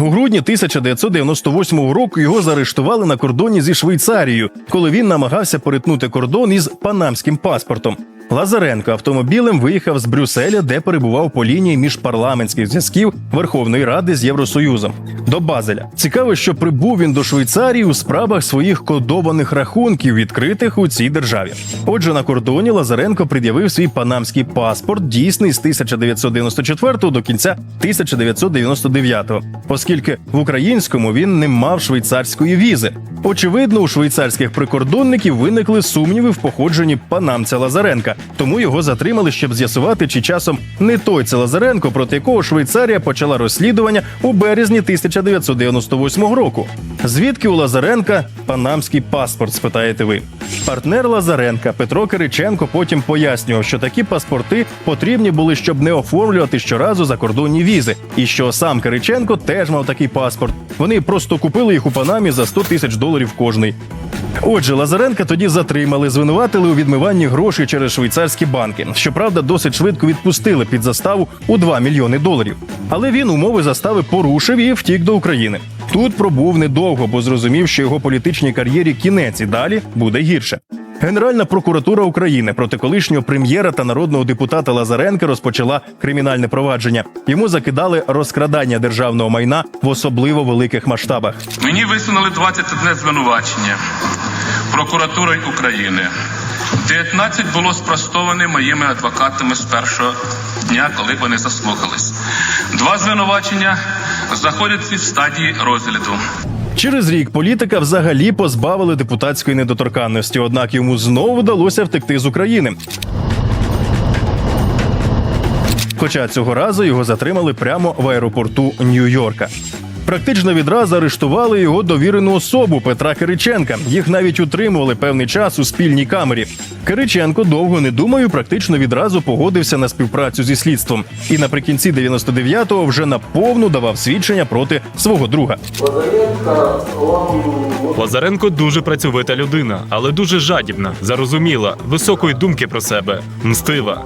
У грудні 1998 року його заарештували на кордоні зі Швейцарією, коли він намагався перетнути кордон із панамським паспортом. Лазаренко автомобілем виїхав з Брюсселя, де перебував по лінії міжпарламентських зв'язків Верховної Ради з Євросоюзом до Базеля. Цікаво, що прибув він до Швейцарії у справах своїх кодованих рахунків, відкритих у цій державі. Отже, на кордоні Лазаренко пред'явив свій панамський паспорт, дійсний з 1994 до кінця 1999, оскільки в українському він не мав швейцарської візи. Очевидно, у швейцарських прикордонників виникли сумніви в походженні панамця Лазаренка, тому його затримали, щоб з'ясувати, чи часом не той це Лазаренко, проти якого Швейцарія почала розслідування у березні 1998 року. Звідки у Лазаренка панамський паспорт? Спитаєте ви. Партнер Лазаренка Петро Кириченко потім пояснював, що такі паспорти потрібні були, щоб не оформлювати щоразу закордонні візи, і що сам Кириченко теж мав такий паспорт. Вони просто купили їх у Панамі за 100 тисяч доларів кожний. Отже, Лазаренка тоді затримали, звинуватили у відмиванні грошей через швейцарські банки. Щоправда, досить швидко відпустили під заставу у 2 мільйони доларів. Але він умови застави порушив і втік до України. Тут пробув недовго, бо зрозумів, що його політичній кар'єрі кінець і далі буде гірше. Генеральна прокуратура України проти колишнього прем'єра та народного депутата Лазаренка розпочала кримінальне провадження. Йому закидали розкрадання державного майна в особливо великих масштабах. Мені висунули 21 звинувачення прокуратурою України. 19 було спростоване моїми адвокатами з першого дня, коли вони заслухались. Два звинувачення знаходяться в стадії розгляду. Через рік політика взагалі позбавили депутатської недоторканності, однак йому знову вдалося втекти з України. Хоча цього разу його затримали прямо в аеропорту Нью-Йорка. Практично відразу арештували його довірену особу Петра Кириченка. Їх навіть утримували певний час у спільній камері. Кириченко довго не думаю, практично відразу погодився на співпрацю зі слідством. І наприкінці 99-го вже наповну давав свідчення проти свого друга. Лазаренко дуже працьовита людина, але дуже жадібна, зарозуміла, високої думки про себе, мстива.